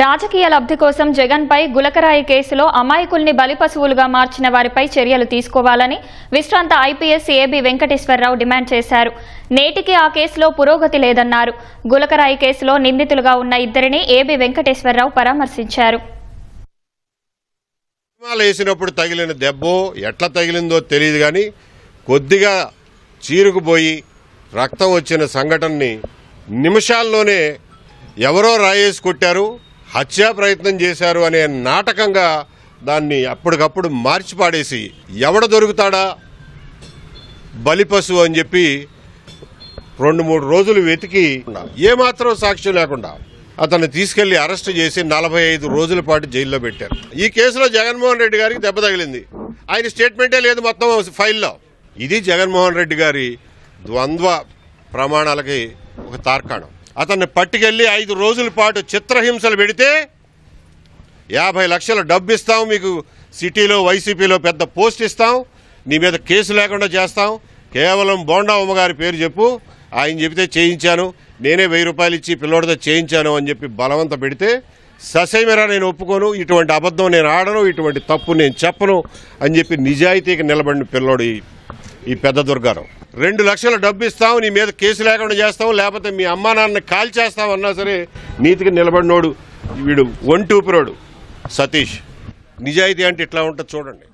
రాజకీయ లబ్ధి కోసం జగన్పై గులకరాయి కేసులో అమాయకుల్ని బలిపశువులుగా మార్చిన వారిపై చర్యలు తీసుకోవాలని విశ్రాంత ఐపీఎస్ ఏబి వెంకటేశ్వరరావు డిమాండ్ చేశారు. నేటికి ఆ కేసులో పురోగతి లేదన్నారు. గులకరాయి కేసులో నిందితులుగా ఉన్న ఇద్దరిని ఏబి వెంకటేశ్వరరావు పరామర్శించారు. వేసినప్పుడు తగిలిన దెబ్బో ఎట్లా తగిలిందో తెలియదు కానీ కొద్దిగా చీరుకుపోయి రక్తం వచ్చిన సంఘటనని నిమిషాల్లోనే ఎవరో రాయేసి కొట్టారు. హత్యా ప్రయత్నం చేశారు అనే నాటకంగా దాన్ని అప్పటికప్పుడు మార్చి పాడేసి ఎవడ దొరుకుతాడా? బలిపశువు అని చెప్పి రెండు మూడు రోజులు వెతికి ఏమాత్రం సాక్ష్యం లేకుండా అతన్ని తీసుకెళ్ళి అరెస్ట్ చేసి నలభై ఐదు రోజుల పాటు జైల్లో పెట్టారు. ఈ కేసులో జగన్మోహన్ రెడ్డి గారికి దెబ్బ తగిలింది. ఆయన స్టేట్మెంటే లేదు మొత్తం ఫైల్లో. ఇది జగన్మోహన్ రెడ్డి గారి ద్వంద్వ ప్రమాణాలకి ఒక తార్కాణం. అతన్ని పట్టుకెళ్ళి ఐదు రోజుల పాటు చిత్రహింసలు పెడితే యాభై లక్షల డబ్బు ఇస్తాం మీకు సిటీలో వైసీపీలో పెద్ద పోస్ట్ ఇస్తాం నీ మీద కేసు లేకుండా చేస్తాం. కేవలం బోండా అమ్మగారి పేరు చెప్పు ఆయన చెబితే చేయించాను నేనే వెయ్యి రూపాయలు ఇచ్చి పిల్లోడితో చేయించాను అని చెప్పి బలవంత పెడితే ససేమిరా నేను ఒప్పుకోను ఇటువంటి అబద్ధం నేను ఆడను ఇటువంటి తప్పు నేను చెప్పను అని చెప్పి నిజాయితీకి నిలబడిన పిల్లోడు ఈ- పెద్ద దుర్గారావు. రెండు లక్షల డబ్బు ఇస్తాం నీ మీద కేసు లేకుండా చేస్తాం లేకపోతే మీ అమ్మా నాన్నని కాల్ అన్నా సరే నీతికి నిలబడినోడు వీడు ఒంటూపిరోడు. సతీష్ నిజాయితీ అంటే ఇట్లా ఉంటుంది చూడండి.